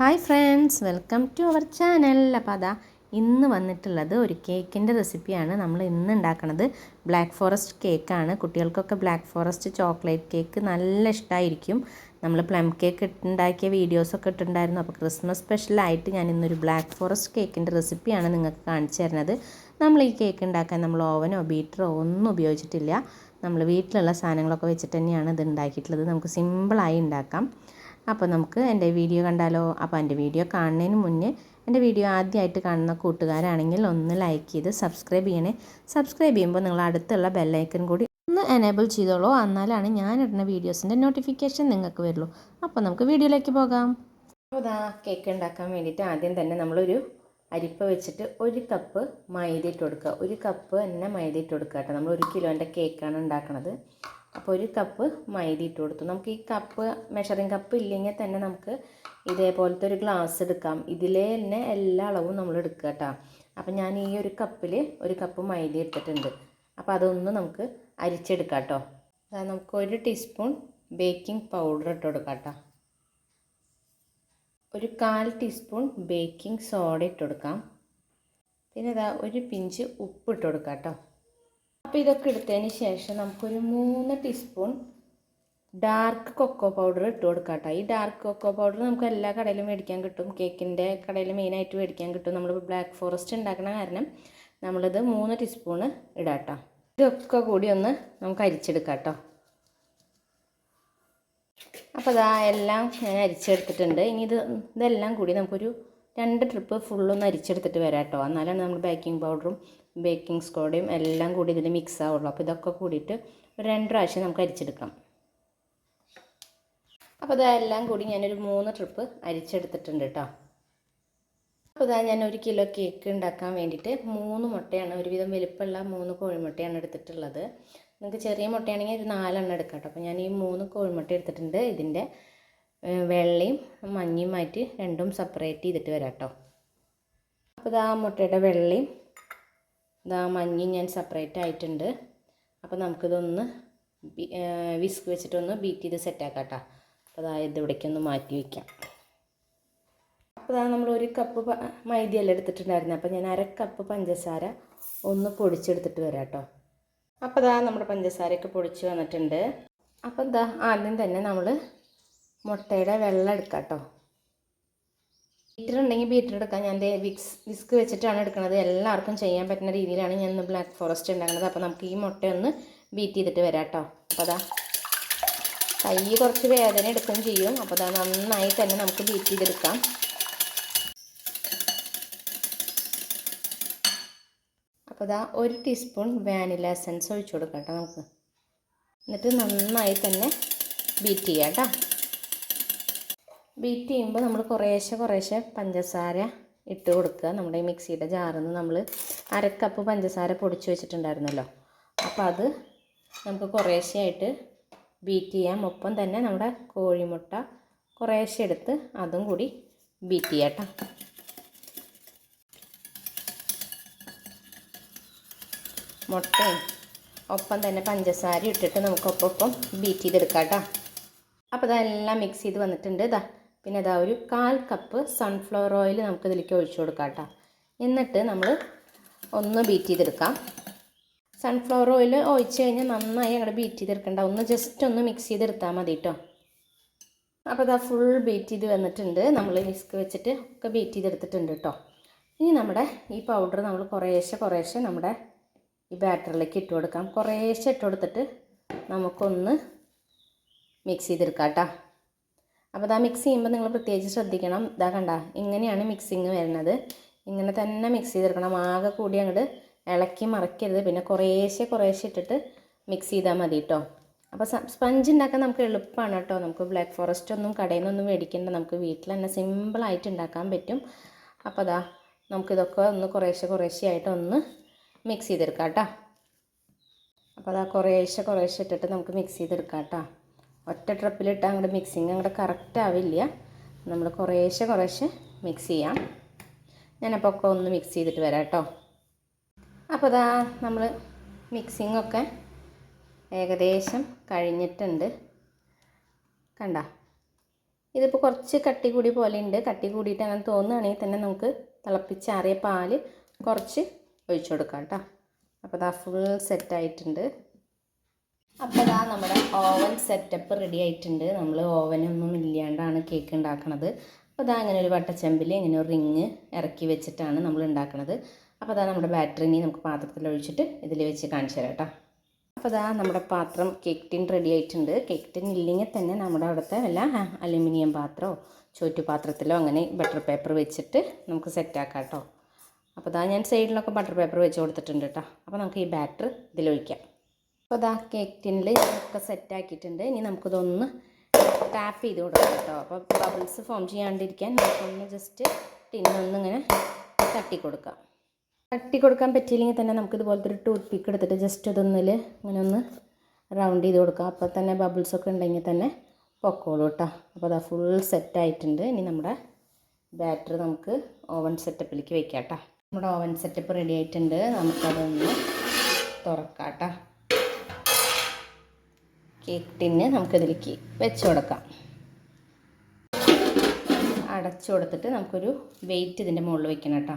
Hi friends welcome to our channel. അപ്പോൾ അതാ ഇന്ന് വന്നിട്ടുള്ളത് ഒരു കേക്കിന്റെ റെസിപ്പിയാണ്. നമ്മൾ ഇന്ന് ഉണ്ടാക്കുന്നത് ബ്ലാക്ക് ഫോറസ്റ്റ് കേക്കാണ്. കുട്ടികൾക്കൊക്കെ ബ്ലാക്ക് ഫോറസ്റ്റ് ചോക്ലേറ്റ് കേക്ക് നല്ല ഇഷ്ടമായിരിക്കും നമ്മൾ പ്ലം കേക്ക് ഉണ്ടാക്കിയ വീഡിയോസൊക്കെ ഇട്ടുണ്ടായിരുന്നു അപ്പോൾ ക്രിസ്മസ് സ്പെഷ്യലായിട്ട് ഞാൻ ഇന്നൊരു ബ്ലാക്ക് ഫോറസ്റ്റ് കേക്കിന്റെ റെസിപ്പിയാണ് നിങ്ങൾക്ക് കാണിച്ചു തരുന്നത്. നമ്മൾ ഈ കേക്ക് ഉണ്ടാക്കാൻ നമ്മൾ ഓവനോ ബീറ്ററോ ഒന്നും ഉപയോഗിച്ചിട്ടില്ല. നമ്മൾ വീട്ടിലുള്ള സാധനങ്ങളൊക്കെ വെച്ചിട്ട് തന്നെയാണ് ഇത് ഉണ്ടാക്കിയിട്ടുള്ളത്. നമുക്ക് സിമ്പിളായി ഉണ്ടാക്കാം. അപ്പോൾ നമുക്ക് എന്റെ വീഡിയോ കണ്ടാലോ? അപ്പോൾ എന്റെ വീഡിയോ കാണുന്നതിന് മുന്നേ എന്റെ വീഡിയോ ആദ്യമായിട്ട് കാണുന്ന കൂട്ടുകാരാണെങ്കിൽ ഒന്ന് ലൈക്ക് ചെയ്ത് സബ്സ്ക്രൈബ് ചെയ്യണേ. സബ്സ്ക്രൈബ് ചെയ്യുമ്പോൾ നിങ്ങൾ അടുത്തുള്ള ബെല്ലൈക്കൺ കൂടി ഒന്ന് എനേബിൾ ചെയ്തോളൂ. എന്നാലാണ് ഞാൻ ഇടുന്ന വീഡിയോസിന്റെ നോട്ടിഫിക്കേഷൻ നിങ്ങൾക്ക് വരുള്ളൂ. അപ്പോൾ നമുക്ക് വീഡിയോയിലേക്ക് പോകാം. അപ്പോൾ ഇതാ കേക്ക് ഉണ്ടാക്കാൻ വേണ്ടിയിട്ട് ആദ്യം തന്നെ നമ്മളൊരു അരിപ്പ വെച്ചിട്ട് ഒരു കപ്പ് മൈദ ഇട്ട് കൊടുക്കുക. ഒരു കപ്പ് തന്നെ മൈദ ഇട്ട് കൊടുക്കുക കേട്ടോ. നമ്മൾ ഒരു കിലോന്റെ കേക്കാണ് ഉണ്ടാക്കുന്നത് അപ്പോൾ ഒരു കപ്പ് മൈദ ഇട്ട് കൊടുത്തു. നമുക്ക് ഈ കപ്പ് മെഷറിങ് കപ്പ് ഇല്ലെങ്കിൽ തന്നെ നമുക്ക് ഇതേപോലത്തെ ഒരു ഗ്ലാസ് എടുക്കാം. ഇതിലെ തന്നെ എല്ലാ അളവും നമ്മൾ എടുക്കുക കേട്ടോ. അപ്പം ഞാൻ ഈ ഒരു കപ്പിൽ ഒരു കപ്പ് മൈദ എടുത്തിട്ടുണ്ട്. അപ്പോൾ അതൊന്ന് നമുക്ക് അരിച്ചെടുക്കാം കേട്ടോ. നമുക്ക് ഒരു ടീസ്പൂൺ ബേക്കിംഗ് പൗഡർ ഇട്ട് കൊടുക്കാം കേട്ടോ. ഒരു കാൽ ടീസ്പൂൺ ബേക്കിംഗ് സോഡ ഇട്ട് കൊടുക്കാം. പിന്നെ ഇതാ ഒരു പിഞ്ച് ഉപ്പ് ഇട്ട് കൊടുക്കാം കേട്ടോ. അപ്പോൾ ഇതൊക്കെ എടുത്തതിന് ശേഷം നമുക്കൊരു മൂന്ന് ടീസ്പൂൺ ഡാർക്ക് കൊക്കോ പൗഡർ ഇട്ട് കൊടുക്കാം കേട്ടോ ഈ ഡാർക്ക് കൊക്കോ പൗഡർ നമുക്ക് എല്ലാ കടയിലും മേടിക്കാൻ കിട്ടും. കേക്കിന്റെ കടയിൽ മെയിനായിട്ട് മേടിക്കാൻ കിട്ടും. നമ്മൾ ബ്ലാക്ക് ഫോറസ്റ്റ് ഉണ്ടാക്കണ കാരണം നമ്മളിത് മൂന്ന് ടീസ്പൂണ് ഇടാം കേട്ടോ ഇതൊക്കെ കൂടി ഒന്ന് നമുക്ക് അരിച്ചെടുക്കാം കേട്ടോ അപ്പോൾ ഇതാ എല്ലാം ഞാൻ അരിച്ചെടുത്തിട്ടുണ്ട്. ഇനി ഇത് ഇതെല്ലാം കൂടി നമുക്കൊരു രണ്ട് ട്രിപ്പ് ഫുള്ളൊന്ന് അരിച്ചെടുത്തിട്ട് വരാം കേട്ടോ എന്നാലാണ് നമ്മൾ ബേക്കിംഗ് പൗഡറും ബേക്കിംഗ് സോഡയും എല്ലാം കൂടി ഇതിൽ മിക്സ് ആവുള്ളൂ. അപ്പോൾ ഇതൊക്കെ കൂടിയിട്ട് ഒരു രണ്ട് പ്രാവശ്യം നമുക്ക് അരിച്ചെടുക്കാം. അപ്പോൾ ഇതെല്ലാം കൂടി ഞാനൊരു മൂന്ന് ട്രിപ്പ് അരിച്ചെടുത്തിട്ടുണ്ട് കേട്ടോ അപ്പോൾ ഇതാ ഞാൻ ഒരു കിലോ കേക്ക് ഉണ്ടാക്കാൻ വേണ്ടിയിട്ട് മൂന്ന് മുട്ടയാണ് ഒരുവിധം വലുപ്പമുള്ള മൂന്ന് കോഴിമുട്ടയാണ് എടുത്തിട്ടുള്ളത്. നിങ്ങൾക്ക് ചെറിയ മുട്ടയാണെങ്കിൽ ഒരു നാലെണ്ണം എടുക്കാം കേട്ടോ അപ്പോൾ ഞാൻ ഈ മൂന്ന് കോഴിമുട്ട എടുത്തിട്ടുണ്ട്. ഇതിന്റെ വെള്ളയും മഞ്ഞയും മാറ്റി രണ്ടും സെപ്പറേറ്റ് ചെയ്തിട്ട് വരാം കേട്ടോ അപ്പോൾ ഇതാ മുട്ടയുടെ വെള്ളയും ഇതാ മഞ്ഞയും ഞാൻ സെപ്പറേറ്റ് ആയിട്ടുണ്ട്. അപ്പോൾ നമുക്കിതൊന്ന് വിസ്ക് വെച്ചിട്ടൊന്ന് ബീറ്റ് ചെയ്ത് സെറ്റാക്കാം കേട്ടോ അപ്പോൾ അതായത് ഇവിടേക്കൊന്ന് മാറ്റി വയ്ക്കാം അപ്പോൾ അതാ നമ്മൾ ഒരു കപ്പ് മൈദയെല്ലാം എടുത്തിട്ടുണ്ടായിരുന്നു. അപ്പോൾ ഞാൻ അര കപ്പ് പഞ്ചസാര ഒന്ന് പൊടിച്ചെടുത്തിട്ട് വരാം കേട്ടോ അപ്പോൾ ഇതാ നമ്മുടെ പഞ്ചസാരയൊക്കെ പൊടിച്ച് വന്നിട്ടുണ്ട്. അപ്പോൾ ഇതാ ആദ്യം തന്നെ നമ്മൾ മുട്ടയുടെ വെള്ളം എടുക്കാം കേട്ടോ ബീറ്റർ ഉണ്ടെങ്കിൽ ബീറ്റർ എടുക്കാം. ഞാൻ വിക്സ് വിസ്ക് വെച്ചിട്ടാണ് എടുക്കുന്നത് എല്ലാവർക്കും ചെയ്യാൻ പറ്റുന്ന രീതിയിലാണ് ഞാൻ ഇന്ന് ബ്ലാക്ക് ഫോറസ്റ്റ് ഉണ്ടാക്കുന്നത്. അപ്പോൾ നമുക്ക് ഈ മുട്ട ഒന്ന് ബീറ്റ് ചെയ്തിട്ട് വരാം കേട്ടോ അപ്പോൾ അതാ കൈ കുറച്ച് വേദന എടുക്കുകയും ചെയ്യും. അപ്പോൾ അതാ നന്നായി തന്നെ നമുക്ക് ബീറ്റ് ചെയ്തെടുക്കാം. അപ്പോൾ ഇതാ ഒരു ടീസ്പൂൺ വാനില എസൻസ് ഒഴിച്ചു കൊടുക്കാം കേട്ടോ നമുക്ക്. എന്നിട്ട് നന്നായി തന്നെ ബീറ്റ് ചെയ്യാം കേട്ടോ. ബീറ്റ് ചെയ്യുമ്പോൾ നമ്മൾ കുറേശ്ശെ കുറേശ്ശെ പഞ്ചസാര ഇട്ട് കൊടുക്കുക. നമ്മുടെ ഈ മിക്സിയുടെ ജാറിൽ നിന്ന് നമ്മൾ അരക്കപ്പ് പഞ്ചസാര പൊടിച്ച് വെച്ചിട്ടുണ്ടായിരുന്നല്ലോ. അപ്പോൾ അത് നമുക്ക് കുറേശ്ശെയായിട്ട് ബീറ്റ് ചെയ്യാം. ഒപ്പം തന്നെ നമ്മുടെ കോഴിമുട്ട കുറേശ്ശെ എടുത്ത് അതും കൂടി ബീറ്റ് ചെയ്യാം കേട്ടോ. മുട്ടയും ഒപ്പം തന്നെ പഞ്ചസാര ഇട്ടിട്ട് നമുക്കൊപ്പം ബീറ്റ് ചെയ്തെടുക്കാം കേട്ടോ. അപ്പോൾ ഇതെല്ലാം മിക്സ് ചെയ്ത് വന്നിട്ടുണ്ട്. ഇതാ പിന്നെ ഇതാ ഒരു കാൽ കപ്പ് സൺഫ്ലവർ ഓയിൽ നമുക്ക് ഇതിലേക്ക് ഒഴിച്ചു കൊടുക്കാം കേട്ടോ എന്നിട്ട് നമ്മൾ ഒന്ന് ബീറ്റ് ചെയ്തെടുക്കാം. സൺഫ്ലവർ ഓയിൽ ഒഴിച്ച് കഴിഞ്ഞാൽ നന്നായി അങ്ങോട്ട് ബീറ്റ് ചെയ്തെടുക്കണ്ട. ഒന്ന് ജസ്റ്റ് ഒന്ന് മിക്സ് ചെയ്തെടുത്താൽ മതി കേട്ടോ അപ്പോൾ ഇതാ ഫുൾ ബീറ്റ് ചെയ്ത് വന്നിട്ടുണ്ട്. നമ്മൾ വിസ്ക് വെച്ചിട്ട് ഒക്കെ ബീറ്റ് ചെയ്തെടുത്തിട്ടുണ്ട് കേട്ടോ ഇനി നമ്മുടെ ഈ പൗഡർ നമ്മൾ കുറേശ്ശെ കുറേശ്ശെ നമ്മുടെ ഈ ബാറ്ററിലേക്ക് ഇട്ട് കൊടുക്കാം. കുറേശ്ശെ ഇട്ട് കൊടുത്തിട്ട് നമുക്കൊന്ന് മിക്സ് ചെയ്തെടുക്കാം കേട്ടോ അപ്പോൾ ഇതാ മിക്സ് ചെയ്യുമ്പോൾ നിങ്ങൾ പ്രത്യേകിച്ച് ശ്രദ്ധിക്കണം. ഇതാ കണ്ട ഇങ്ങനെയാണ് മിക്സിങ് വരുന്നത്. ഇങ്ങനെ തന്നെ മിക്സ് ചെയ്തെടുക്കണം. ആകെ കൂടി അങ്ങോട്ട് ഇളക്കി മറക്കരുത്. പിന്നെ കുറേശ്ശെ കുറേശ്ശെ ഇട്ടിട്ട് മിക്സ് ചെയ്താൽ മതി കേട്ടോ അപ്പോൾ സ്പഞ്ച് ഉണ്ടാക്കാൻ നമുക്ക് എളുപ്പമാണ് കേട്ടോ നമുക്ക് ബ്ലാക്ക് ഫോറസ്റ്റ് ഒന്നും കടയിൽ നിന്നൊന്നും മേടിക്കേണ്ട നമുക്ക് വീട്ടിൽ തന്നെ സിമ്പിളായിട്ട് ഉണ്ടാക്കാൻ പറ്റും. അപ്പോൾ അതാ നമുക്കിതൊക്കെ ഒന്ന് കുറേശ്ശെ കുറേശ്ശെ ആയിട്ട് ഒന്ന് മിക്സ് ചെയ്തെടുക്കാം കേട്ടോ അപ്പോൾ അതാ കുറേശ്ശെ കുറേശ്ശെ ഇട്ടിട്ട് നമുക്ക് മിക്സ് ചെയ്തെടുക്കാം കേട്ടോ ഒറ്റ ട്രിപ്പിലിട്ട് അങ്ങോട്ട് മിക്സിങ് അങ്ങോട്ട് കറക്റ്റ് ആവില്ല. നമ്മൾ കുറേശ്ശെ കുറേശ്ശെ മിക്സ് ചെയ്യാം. ഞാനപ്പോൾ ഒക്കെ ഒന്ന് മിക്സ് ചെയ്തിട്ട് വരാം കേട്ടോ അപ്പോൾ ഇതാ നമ്മൾ മിക്സിങ്ങൊക്കെ ഏകദേശം കഴിഞ്ഞിട്ടുണ്ട്. കണ്ട? ഇതിപ്പോൾ കുറച്ച് കട്ടി കൂടി പോലെ ഉണ്ട് കട്ടി കൂടിയിട്ട് അങ്ങനെ തോന്നുകയാണെങ്കിൽ തന്നെ നമുക്ക് തിളപ്പിച്ചാറിയ പാൽ കുറച്ച് ഒഴിച്ചു കൊടുക്കാം കേട്ടോ അപ്പോൾ അതാ ഫുൾ സെറ്റായിട്ടുണ്ട് അപ്പോൾ ഇതാ നമ്മുടെ ഓവൻ സെറ്റപ്പ് റെഡി ആയിട്ടുണ്ട്. നമ്മൾ ഓവനൊന്നും ഇല്ലാണ്ടാണ് കേക്ക് ഉണ്ടാക്കുന്നത് അപ്പോൾ ഇതാ അങ്ങനെ ഒരു വട്ടച്ചമ്പിൽ ഇങ്ങനെ ഒരു റിങ് ഇറക്കി വെച്ചിട്ടാണ് നമ്മൾ ഉണ്ടാക്കുന്നത് അപ്പോൾ അതാ നമ്മുടെ ബാറ്ററിനി നമുക്ക് പാത്രത്തിൽ ഒഴിച്ചിട്ട് ഇതിൽ വെച്ച് കാണിച്ചു തരാം കേട്ടോ അപ്പോൾ അതാ നമ്മുടെ പാത്രം കേക്ക് ടിൻ റെഡി ആയിട്ടുണ്ട്. കേക്ക് ടിൻ ഇല്ലെങ്കിൽ തന്നെ നമ്മുടെ അവിടുത്തെ വല്ല അലുമിനിയം പാത്രമോ ചോറ്റുപാത്രത്തിലോ അങ്ങനെ ബട്ടർ പേപ്പർ വെച്ചിട്ട് നമുക്ക് സെറ്റാക്കാം കേട്ടോ അപ്പോൾ അതാ ഞാൻ സൈഡിലൊക്കെ ബട്ടർ പേപ്പർ വെച്ച് കൊടുത്തിട്ടുണ്ട് കേട്ടോ അപ്പോൾ നമുക്ക് ഈ ബാറ്റർ ഇതിലൊഴിക്കാം അപ്പോൾ അതാ കേക്ക് ടിന്നിൽ ഒക്കെ സെറ്റാക്കിയിട്ടുണ്ട് ഇനി നമുക്കിതൊന്ന് ടാപ്പ് ചെയ്ത് കൊടുക്കാം കേട്ടോ. അപ്പോൾ ബബിൾസ് ഫോം ചെയ്യാണ്ടിരിക്കാൻ നമുക്കൊന്ന് ജസ്റ്റ് ടിന്നൊന്ന് ഇങ്ങനെ തട്ടി കൊടുക്കാം. തട്ടി കൊടുക്കാൻ പറ്റിയില്ലെങ്കിൽ തന്നെ നമുക്ക് ഇതുപോലത്തെ ഒരു ടൂത്ത് പിക്ക് എടുത്തിട്ട് ജസ്റ്റ് ഇതൊന്നിൽ ഇങ്ങനെ ഒന്ന് റൗണ്ട് ചെയ്ത് കൊടുക്കാം. അപ്പോൾ തന്നെ ബബിൾസ് ഒക്കെ ഉണ്ടെങ്കിൽ തന്നെ പൊക്കോളൂ കേട്ടോ. അപ്പോൾ അതാ ഫുൾ സെറ്റായിട്ടുണ്ട് ഇനി നമ്മുടെ ബാറ്റർ നമുക്ക് ഓവൻ സെറ്റപ്പിലേക്ക് വെക്കാം കേട്ടോ. നമ്മുടെ ഓവൻ സെറ്റപ്പ് റെഡി ആയിട്ടുണ്ട്. നമുക്കതൊന്ന് തുറക്കാം കേട്ടോ. കേക്ക് ടിന്ന് നമുക്കിതിലേക്ക് വെച്ച് കൊടുക്കാം. അടച്ചു കൊടുത്തിട്ട് നമുക്കൊരു വെയിറ്റ് ഇതിന്റെ മുകളിൽ വെക്കണം കേട്ടോ.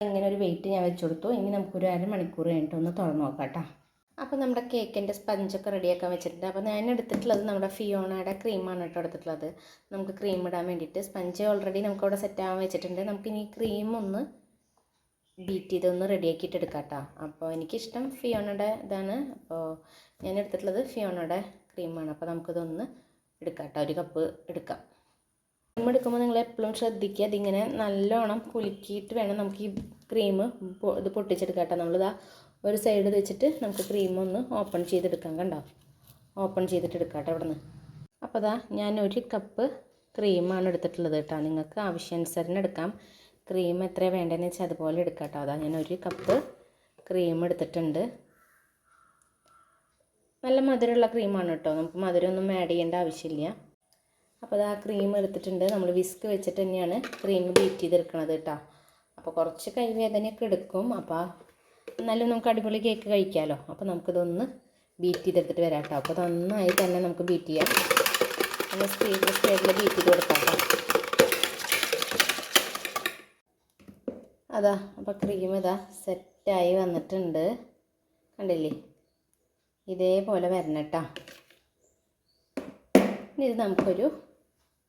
ഇങ്ങനെ ഒരു വെയിറ്റ് ഞാൻ വെച്ച് കൊടുത്തു. ഇനി നമുക്കൊരു അരമണിക്കൂർ കഴിഞ്ഞിട്ട് ഒന്ന് തുറന്ന് നോക്കാം കേട്ടോ. അപ്പോൾ നമ്മുടെ കേക്കിന്റെ സ്പഞ്ചൊക്കെ റെഡിയാക്കാൻ വെച്ചിട്ടുണ്ട്. അപ്പോൾ ഞാൻ എടുത്തിട്ടുള്ളത് നമ്മുടെ ഫിയോണയുടെ ക്രീമാണ് കേട്ടോ എടുത്തിട്ടുള്ളത്. നമുക്ക് ക്രീം ഇടാൻ വേണ്ടിയിട്ട് സ്പഞ്ച് ഓൾറെഡി നമുക്ക് അവിടെ സെറ്റ് ആവാൻ വെച്ചിട്ടുണ്ട്. നമുക്കിനി ക്രീം ഒന്ന് ബീറ്റ് ചെയ്തൊന്ന് റെഡിയാക്കിയിട്ട് എടുക്കാം കേട്ടോ അപ്പോൾ എനിക്കിഷ്ടം ഫിയോണയുടെ ഇതാണ്. അപ്പോൾ ഞാൻ എടുത്തിട്ടുള്ളത് ഫിയോണയുടെ ക്രീമാണ് അപ്പോൾ നമുക്കിതൊന്ന് എടുക്കാം കേട്ടോ ഒരു കപ്പ് എടുക്കാം. ക്രീം എടുക്കുമ്പോൾ നിങ്ങൾ എപ്പോഴും ശ്രദ്ധിക്കുക. ഇതിങ്ങനെ നല്ലോണം കുലുക്കിയിട്ട് വേണം നമുക്ക് ഈ ക്രീം ഇത് പൊട്ടിച്ചെടുക്കാം കേട്ടോ നമ്മളിതാ ഒരു സൈഡ് വെച്ചിട്ട് നമുക്ക് ക്രീം ഒന്ന് ഓപ്പൺ ചെയ്തെടുക്കാം കണ്ടോ? ഓപ്പൺ ചെയ്തിട്ട് എടുക്കാം കേട്ടോ അവിടെ നിന്ന് അപ്പോൾ അതാ ഞാൻ ഒരു കപ്പ് ക്രീമാണ് എടുത്തിട്ടുള്ളത് കേട്ടോ. നിങ്ങൾക്ക് ആവശ്യാനുസരണം എടുക്കാം. ക്രീം എത്ര വേണ്ടതെന്ന് വെച്ചാൽ അതുപോലെ എടുക്കാം കേട്ടോ അതാ ഞാൻ ഒരു കപ്പ് ക്രീം എടുത്തിട്ടുണ്ട്. നല്ല മധുരമുള്ള ക്രീമാണ് കേട്ടോ. നമുക്ക് മധുരമൊന്നും ആഡ് ചെയ്യേണ്ട ആവശ്യമില്ല. അപ്പോൾ അത് ആ ക്രീം എടുത്തിട്ടുണ്ട്. നമ്മൾ വിസ്ക് വെച്ചിട്ട് തന്നെയാണ് ക്രീം ബീറ്റ് ചെയ്തെടുക്കണത് കേട്ടോ. അപ്പോൾ കുറച്ച് കൈവേദനയൊക്കെ എടുക്കും. അപ്പോൾ എന്നാലും നമുക്ക് അടിപൊളി കേക്ക് കഴിക്കാമല്ലോ അപ്പോൾ നമുക്കിതൊന്ന് ബീറ്റ് ചെയ്തെടുത്തിട്ട് വരാം കേട്ടോ. അപ്പോൾ നന്നായി തന്നെ നമുക്ക് ബീറ്റ് ചെയ്യാം. ഒന്ന് സ്പീഡിൽ സ്പീഡിൽ ബീറ്റ് ചെയ്ത് കൊടുക്കാം കേട്ടോ. അതാ അപ്പോൾ ക്രീം ഇതാ സെറ്റായി വന്നിട്ടുണ്ട്. കണ്ടില്ലേ? ഇതേപോലെ വരണം കേട്ടോ. ഇനി ഇത് നമുക്കൊരു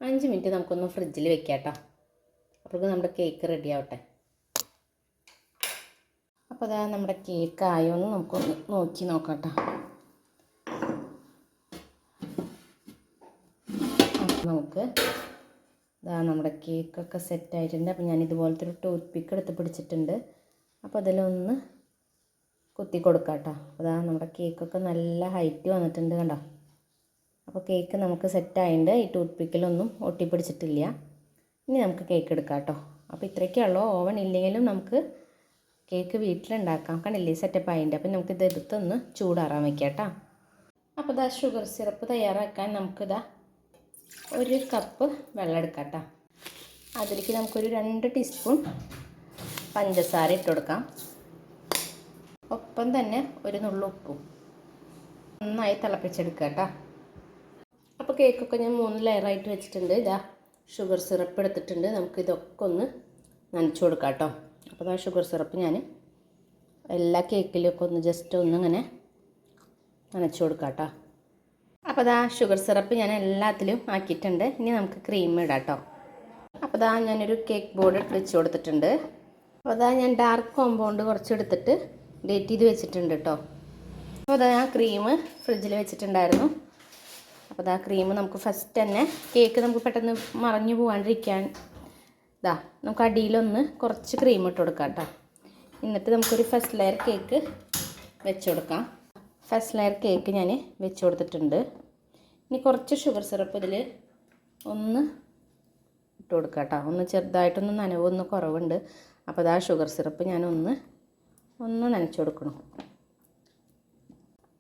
അഞ്ച് മിനിറ്റ് നമുക്കൊന്ന് ഫ്രിഡ്ജിൽ വെക്കാം കേട്ടോ. അപ്പോഴേക്കും നമ്മുടെ കേക്ക് റെഡി ആവട്ടെ. അപ്പോൾ അതാ നമ്മുടെ കേക്ക് ആയോന്ന് നമുക്കൊന്ന് നോക്കി നോക്കാം കേട്ടോ. നമുക്ക് ഇതാ നമ്മുടെ കേക്കൊക്കെ സെറ്റായിട്ടുണ്ട്. അപ്പോൾ ഞാൻ ഇതുപോലത്തെ ഒരു ടൂത്ത് പിക്ക് എടുത്ത് പിടിച്ചിട്ടുണ്ട്. അപ്പോൾ അതിലൊന്ന് കുത്തി കൊടുക്കാം കേട്ടോ. അപ്പോൾ അതാ നമ്മുടെ കേക്കൊക്കെ നല്ല ഹൈറ്റ് വന്നിട്ടുണ്ട് കണ്ടോ? അപ്പോൾ കേക്ക് നമുക്ക് സെറ്റായിട്ടുണ്ട് ഈ ടൂത്ത് പിക്കിലൊന്നും ഒട്ടിപ്പിടിച്ചിട്ടില്ല ഇനി നമുക്ക് കേക്ക് എടുക്കാം കേട്ടോ. അപ്പോൾ ഇത്രയൊക്കെ ഉള്ളൂ. ഓവൻ ഇല്ലെങ്കിലും നമുക്ക് കേക്ക് വീട്ടിലുണ്ടാക്കാം. കണ്ടില്ലേ? സെറ്റപ്പ് ആയിട്ടുണ്ട് അപ്പോൾ നമുക്ക് ഇത് എടുത്തൊന്ന് ചൂടാറാൻ വയ്ക്കാം കേട്ടോ. അപ്പോൾ ഇതാ ഷുഗർ സിറപ്പ് തയ്യാറാക്കാൻ നമുക്കിതാ ഒരു കപ്പ് വെള്ളം എടുക്കാം കേട്ടോ അതിലേക്ക് നമുക്കൊരു രണ്ട് ടീസ്പൂൺ പഞ്ചസാര ഇട്ട് കൊടുക്കാം. ഒപ്പം തന്നെ ഒരു നുള്ളു ഉപ്പും നന്നായി തിളപ്പിച്ചെടുക്കുക കേട്ടോ അപ്പോൾ കേക്കൊക്കെ ഞാൻ മൂന്ന് ലെയറായിട്ട് വെച്ചിട്ടുണ്ട്. ഇതാ ഷുഗർ സിറപ്പ് എടുത്തിട്ടുണ്ട്. നമുക്ക് ഇതൊക്കെ ഒന്ന് നനച്ചു കൊടുക്കാം കേട്ടോ അപ്പോൾ ആ ഷുഗർ സിറപ്പ് ഞാൻ എല്ലാ കേക്കിലൊക്കെ ഒന്ന് ജസ്റ്റ് ഒന്നിങ്ങനെ നനച്ചു കൊടുക്കാം കേട്ടോ അപ്പോൾ അതാ ഷുഗർ സിറപ്പ് ഞാൻ എല്ലാത്തിലും ആക്കിയിട്ടുണ്ട്. ഇനി നമുക്ക് ക്രീം ഇടാം കേട്ടോ അപ്പോൾ അതാ ഞാനൊരു കേക്ക് ബോർഡ് വെച്ച് കൊടുത്തിട്ടുണ്ട്. അപ്പോൾ അതാ ഞാൻ ഡാർക്ക് കോമ്പൗണ്ട് കുറച്ച് എടുത്തിട്ട് ഡേറ്റ് ചെയ്ത് വെച്ചിട്ടുണ്ട് കേട്ടോ അപ്പോൾ അതാ ഞാൻ ക്രീം ഫ്രിഡ്ജിൽ വെച്ചിട്ടുണ്ടായിരുന്നു. അപ്പോൾ അതാ ക്രീം നമുക്ക് ഫസ്റ്റ് തന്നെ കേക്ക് നമുക്ക് പെട്ടെന്ന് മറഞ്ഞു പോകാണ്ടിരിക്കാൻ ഇതാ നമുക്ക് അടിയിലൊന്ന് കുറച്ച് ക്രീം ഇട്ട് കൊടുക്കാം കേട്ടോ എന്നിട്ട് നമുക്കൊരു ഫസ്റ്റ് ലെയർ കേക്ക് വെച്ച് കൊടുക്കാം. ഫസ്റ്റ് ലെയർ കേക്ക് ഞാൻ വെച്ച് കൊടുത്തിട്ടുണ്ട്. ഇനി കുറച്ച് ഷുഗർ സിറപ്പ് ഇതിൽ ഒന്ന് ഇട്ട് കൊടുക്കുക കേട്ടോ ഒന്ന് ചെറുതായിട്ടൊന്ന് നനവൊന്ന് കുറവുണ്ട്. അപ്പോൾ അതാ ഷുഗർ സിറപ്പ് ഞാനൊന്ന് ഒന്ന് നനച്ച് കൊടുക്കണം.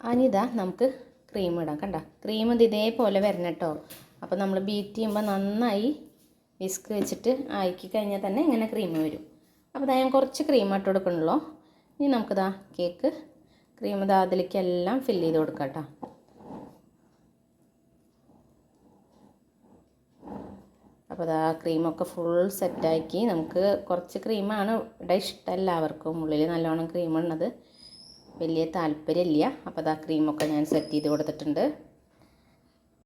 അനിതാ നമുക്ക് ക്രീം ഇടാം കണ്ട. ക്രീം ഇത് ഇതേപോലെ വരണം കേട്ടോ അപ്പോൾ നമ്മൾ ബീറ്റ് ചെയ്യുമ്പോൾ നന്നായി വിസ്ക് വെച്ചിട്ട് ആക്കി കഴിഞ്ഞാൽ തന്നെ ഇങ്ങനെ ക്രീം വരും. അപ്പോൾ ഞാൻ കുറച്ച് ക്രീം ഇട്ട് കൊടുക്കണല്ലോ ഇനി നമുക്കിതാ കേക്ക് ക്രീം ഇതാ അതിലേക്കെല്ലാം ഫില്ല് ചെയ്ത് കൊടുക്കാം അപ്പോൾ അതാ ക്രീമൊക്കെ ഫുൾ സെറ്റാക്കി നമുക്ക് കുറച്ച് ക്രീമാണ് ഇവിടെ ഇഷ്ടം എല്ലാവർക്കും. ഉള്ളിൽ നല്ലോണം ക്രീമുള്ളത് വലിയ താല്പര്യമില്ല. അപ്പോൾ അതാ ക്രീമൊക്കെ ഞാൻ സെറ്റ് ചെയ്ത് കൊടുത്തിട്ടുണ്ട്.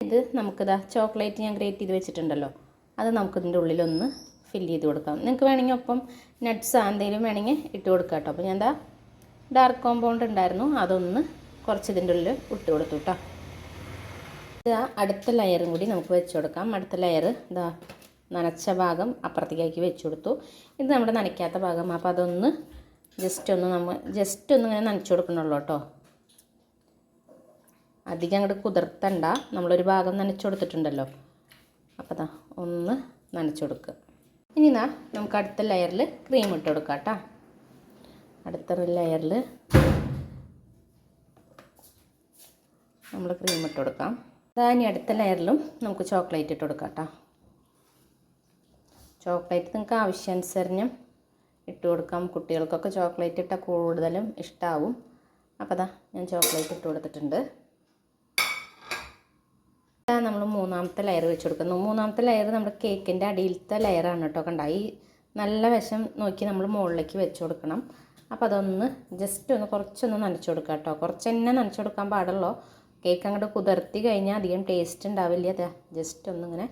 ഇത് നമുക്കിതാ ചോക്ലേറ്റ് ഞാൻ ഗ്രേറ്റ് ചെയ്ത് വെച്ചിട്ടുണ്ടല്ലോ. അത് നമുക്കിതിന്റെ ഉള്ളിലൊന്ന് ഫില്ല് ചെയ്ത് കൊടുക്കാം. നിങ്ങൾക്ക് വേണമെങ്കിൽ ഒപ്പം നട്ട്സ് എന്തെങ്കിലും വേണമെങ്കിൽ ഇട്ട് കൊടുക്കാം കേട്ടോ അപ്പോൾ ഞാൻ എന്താ ഡാർക്ക് കോമ്പൗണ്ട് ഉണ്ടായിരുന്നു. അതൊന്ന് കുറച്ച് ഇതിന്റെ ഉള്ളിൽ ഇട്ട് കൊടുത്തു കേട്ടോ ഇതാ അടുത്ത ലെയറും കൂടി നമുക്ക് വെച്ച് കൊടുക്കാം. അടുത്ത ലെയർ ഇതാ നനച്ച ഭാഗം അപ്പുറത്തേക്കാക്കി വെച്ച് കൊടുത്തു. ഇത് നമ്മുടെ നനയ്ക്കാത്ത ഭാഗം. അപ്പോൾ അതൊന്ന് ജസ്റ്റ് ഒന്ന് നമ്മൾ ജസ്റ്റ് ഒന്ന് ഇങ്ങനെ നനച്ചു കൊടുക്കണുള്ളൂ കേട്ടോ അധികം അങ്ങോട്ട് കുതിർത്തണ്ട. നമ്മളൊരു ഭാഗം നനച്ചു കൊടുത്തിട്ടുണ്ടല്ലോ. അപ്പോൾ അതാ ഒന്ന് നനച്ചു കൊടുക്കുക. ഇനി നാ നമുക്ക് അടുത്ത ലെയറിൽ ക്രീം ഇട്ട് കൊടുക്കാം കേട്ടോ അടുത്ത ലെയറിൽ നമ്മൾ ക്രീം ഇട്ട് കൊടുക്കാം. അതാണ് അടുത്ത ലെയറിലും നമുക്ക് ചോക്ലേറ്റ് ഇട്ട് കൊടുക്കാം കേട്ടോ ചോക്ലേറ്റ് നിങ്ങൾക്ക് ആവശ്യാനുസരണം ഇട്ട് കൊടുക്കാം. കുട്ടികൾക്കൊക്കെ ചോക്ലേറ്റ് ഇട്ടാൽ കൂടുതലും ഇഷ്ടമാവും അപ്പോൾ അതാ ഞാൻ ചോക്ലേറ്റ് ഇട്ട് കൊടുത്തിട്ടുണ്ട്. നമ്മൾ മൂന്നാമത്തെ ലെയർ വെച്ച് കൊടുക്കുന്നു. മൂന്നാമത്തെ ലെയർ നമ്മുടെ കേക്കിന്റെ അടിയിലത്തെ ലെയറാണ് കേട്ടോ കണ്ട. ഈ നല്ല വശം നോക്കി നമ്മൾ മുകളിലേക്ക് വെച്ച് കൊടുക്കണം. അപ്പോൾ അതൊന്ന് ജസ്റ്റ് ഒന്ന് കുറച്ചൊന്ന് നനച്ചു കൊടുക്കുക കേട്ടോ കുറച്ച് തന്നെ നനച്ചു കൊടുക്കാൻ പാടുള്ളൂ. കേക്ക് അങ്ങോട്ട് കുതിർത്തി കഴിഞ്ഞാൽ അധികം ടേസ്റ്റ് ഉണ്ടാവില്ല ജസ്റ്റ് ഒന്നിങ്ങനെ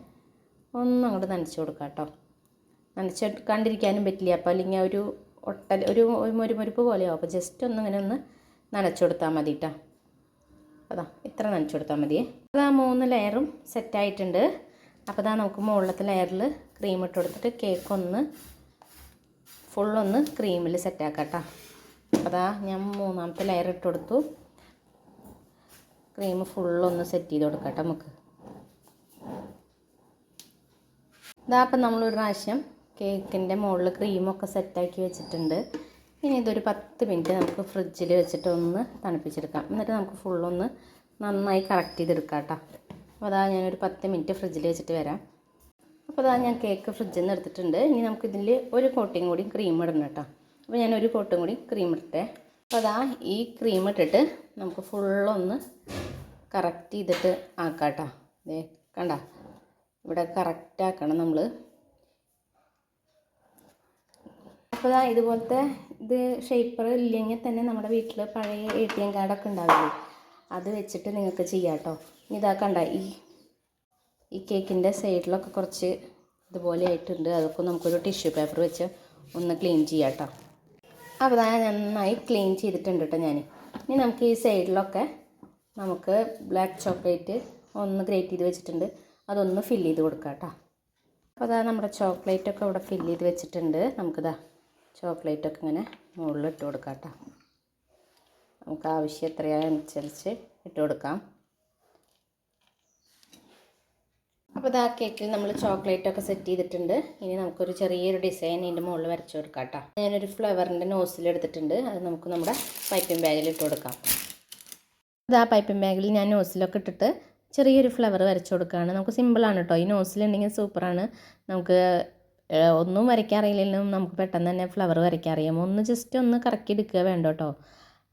ഒന്ന് അങ്ങോട്ട് നനച്ചു കൊടുക്കുക കേട്ടോ നനച്ചെടുക്കാണ്ടിരിക്കാനും പറ്റില്ല. അപ്പോൾ അല്ലെങ്കിൽ ഒരു ഒട്ടൽ ഒരു മുരുമുരുപ്പ് പോലെയാവും. അപ്പോൾ ജസ്റ്റ് ഒന്നിങ്ങനെ ഒന്ന് നനച്ചു കൊടുത്താൽ മതി കേട്ടോ അതാ ഇത്ര നനച്ചു കൊടുത്താൽ മതിയേ. അതാ മൂന്ന് ലെയറും സെറ്റായിട്ടുണ്ട് അപ്പോൾ അതാ നമുക്ക് മുകളിലത്തെ ലെയറിൽ ക്രീം ഇട്ട് കൊടുത്തിട്ട് കേക്ക് ഒന്ന് ഫുള്ളൊന്ന് ക്രീമിൽ സെറ്റാക്കാം കേട്ടോ അതാ ഞാൻ മൂന്നാമത്തെ ലെയർ ഇട്ട് കൊടുത്തു. ക്രീം ഫുള്ളൊന്ന് സെറ്റ് ചെയ്ത് കൊടുക്കാം കേട്ടോ നമുക്ക്. ഇതാ അപ്പം നമ്മളൊരു പ്രാവശ്യം കേക്കിന്റെ മുകളിൽ ക്രീമൊക്കെ സെറ്റാക്കി വെച്ചിട്ടുണ്ട്. ഇനി ഇതൊരു പത്ത് മിനിറ്റ് നമുക്ക് ഫ്രിഡ്ജിൽ വെച്ചിട്ട് ഒന്ന് തണുപ്പിച്ചെടുക്കാം. എന്നിട്ട് നമുക്ക് ഫുള്ളൊന്ന് നന്നായി കറക്റ്റ് ചെയ്തെടുക്കാം കേട്ടോ അപ്പോൾ അതാ ഞാനൊരു പത്ത് മിനിറ്റ് ഫ്രിഡ്ജിൽ വെച്ചിട്ട് വരാം. അപ്പോൾ അതാ ഞാൻ കേക്ക് ഫ്രിഡ്ജിൽ നിന്ന് എടുത്തിട്ടുണ്ട്. ഇനി നമുക്കിതിൽ ഒരു കോട്ടിങ് കൂടി ക്രീം ഇടണം കേട്ടോ. അപ്പോൾ ഞാൻ ഒരു കോട്ടും കൂടി ക്രീം ഇട്ടേ അപ്പോൾ അതാ ഈ ക്രീം ഇട്ടിട്ട് നമുക്ക് ഫുള്ളൊന്ന് കറക്റ്റ് ചെയ്തിട്ട് ആക്കാം കേട്ടോ. കണ്ട? ഇവിടെ കറക്റ്റ് ആക്കണം നമ്മൾ അപ്പോൾ ഇതാ ഇതുപോലത്തെ ഇത് ഷേപ്പർ ഇല്ലെങ്കിൽ തന്നെ നമ്മുടെ വീട്ടിൽ പഴയ എ ടി എം കാർഡൊക്കെ ഉണ്ടാവില്ലേ? അത് വെച്ചിട്ട് നിങ്ങൾക്ക് ചെയ്യാം കേട്ടോ. ഇതാ കണ്ട ഈ ഈ കേക്കിന്റെ സൈഡിലൊക്കെ കുറച്ച് ഇതുപോലെ ആയിട്ടുണ്ട്. അതൊക്കെ നമുക്കൊരു ടിഷ്യൂ പേപ്പർ വെച്ച് ഒന്ന് ക്ലീൻ ചെയ്യാം കേട്ടോ അപ്പോൾ ഞാൻ നന്നായി ക്ലീൻ ചെയ്തിട്ടുണ്ട് കേട്ടോ ഞാൻ ഇനി നമുക്ക് ഈ സൈഡിലൊക്കെ നമുക്ക് ബ്ലാക്ക് ചോക്ലേറ്റ് ഒന്ന് ഗ്രേറ്റ് ചെയ്ത് വെച്ചിട്ടുണ്ട്. അതൊന്ന് ഫില്ല് ചെയ്ത് കൊടുക്കാം കേട്ടോ അപ്പോൾ അതാ നമ്മുടെ ചോക്ലേറ്റൊക്കെ ഇവിടെ ഫില്ല് ചെയ്ത് വെച്ചിട്ടുണ്ട്. നമുക്കിതാ ചോക്ലേറ്റൊക്കെ ഇങ്ങനെ മുകളിൽ ഇട്ട് കൊടുക്കാം കേട്ടോ നമുക്ക് ആവശ്യം എത്രയാനുസരിച്ച് ഇട്ട് കൊടുക്കാം. അപ്പോൾ ഇതാ കേക്കിൽ നമ്മൾ ചോക്ലേറ്റ് ഒക്കെ സെറ്റ് ചെയ്തിട്ടുണ്ട്. ഇനി നമുക്കൊരു ചെറിയൊരു ഡിസൈൻ ഇതിന്റെ മുകളിൽ വരച്ചു കൊടുക്കാം കേട്ടോ. ഞാനൊരു ഫ്ലവറിന്റെ നോസിൽ എടുത്തിട്ടുണ്ട്. അത് നമുക്ക് നമ്മുടെ പൈപ്പിംഗ് ബാഗിൽ ഇട്ട് കൊടുക്കാം. ഇതാ പൈപ്പിംഗ് ബാഗിൽ ഞാൻ നോസിലൊക്കെ ഇട്ടിട്ട് ചെറിയൊരു ഫ്ലവർ വരച്ചു കൊടുക്കുകയാണ് നമുക്ക് സിമ്പിളാണ് കേട്ടോ. ഈ നോസിലുണ്ടെങ്കിൽ സൂപ്പറാണ് നമുക്ക് ഒന്നും വരയ്ക്കാൻ അറിയില്ലെങ്കിലും നമുക്ക് പെട്ടെന്ന് തന്നെ ഫ്ലവർ വരയ്ക്കാൻ അറിയാം. ഒന്ന് ജസ്റ്റ് ഒന്ന് കറക്കി എടുക്കുക വേണ്ട കേട്ടോ.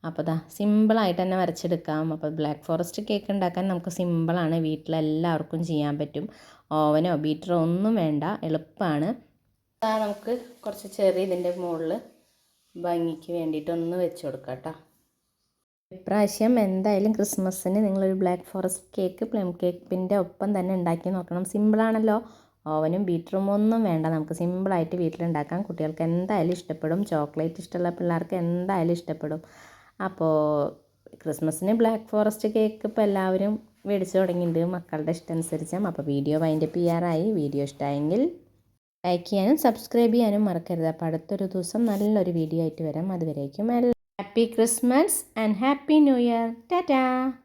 അപ്പോൾ ദാ സിമ്പിളായിട്ട് തന്നെ വരച്ചെടുക്കാം. അപ്പോൾ ബ്ലാക്ക് ഫോറസ്റ്റ് കേക്ക് ഉണ്ടാക്കാൻ നമുക്ക് സിമ്പിളാണ് വീട്ടിലെല്ലാവർക്കും ചെയ്യാൻ പറ്റും. ഓവനോ ബീറ്ററോ ഒന്നും വേണ്ട. എളുപ്പമാണ് നമുക്ക് കുറച്ച് ചെറിയ ഇതിന്റെ മുകളിൽ ഭംഗിക്ക് വേണ്ടിയിട്ടൊന്ന് വെച്ച് കൊടുക്കാം കേട്ടോ ഇപ്രാവശ്യം എന്തായാലും ക്രിസ്മസിന് നിങ്ങളൊരു ബ്ലാക്ക് ഫോറസ്റ്റ് കേക്ക് പ്ലം കേക്കിന്റെ ഒപ്പം തന്നെ ഉണ്ടാക്കി നോക്കണം. സിമ്പിളാണല്ലോ ഓവനും ബീറ്ററും ഒന്നും വേണ്ട. നമുക്ക് സിമ്പിളായിട്ട് വീട്ടിലുണ്ടാക്കാം. കുട്ടികൾക്ക് എന്തായാലും ഇഷ്ടപ്പെടും. ചോക്ലേറ്റ് ഇഷ്ടമുള്ള പിള്ളേർക്ക് എന്തായാലും ഇഷ്ടപ്പെടും. അപ്പോൾ ക്രിസ്മസിന് ബ്ലാക്ക് ഫോറസ്റ്റ് കേക്ക് ഇപ്പോൾ എല്ലാവരും മേടിച്ചു തുടങ്ങിയിട്ടുണ്ട്. മക്കളുടെ ഇഷ്ടം അനുസരിച്ചാണ് അപ്പോൾ വീഡിയോ വൈൻഡപ്പ് ചെയ്യാറായി. വീഡിയോ ഇഷ്ടമായെങ്കിൽ ലൈക്ക് ചെയ്യാനും സബ്സ്ക്രൈബ് ചെയ്യാനും മറക്കരുത്. അപ്പോൾ അടുത്തൊരു ദിവസം നല്ലൊരു വീഡിയോ ആയിട്ട് വരാം. അതുവരേക്കും happy Christmas and happy new year. Tata!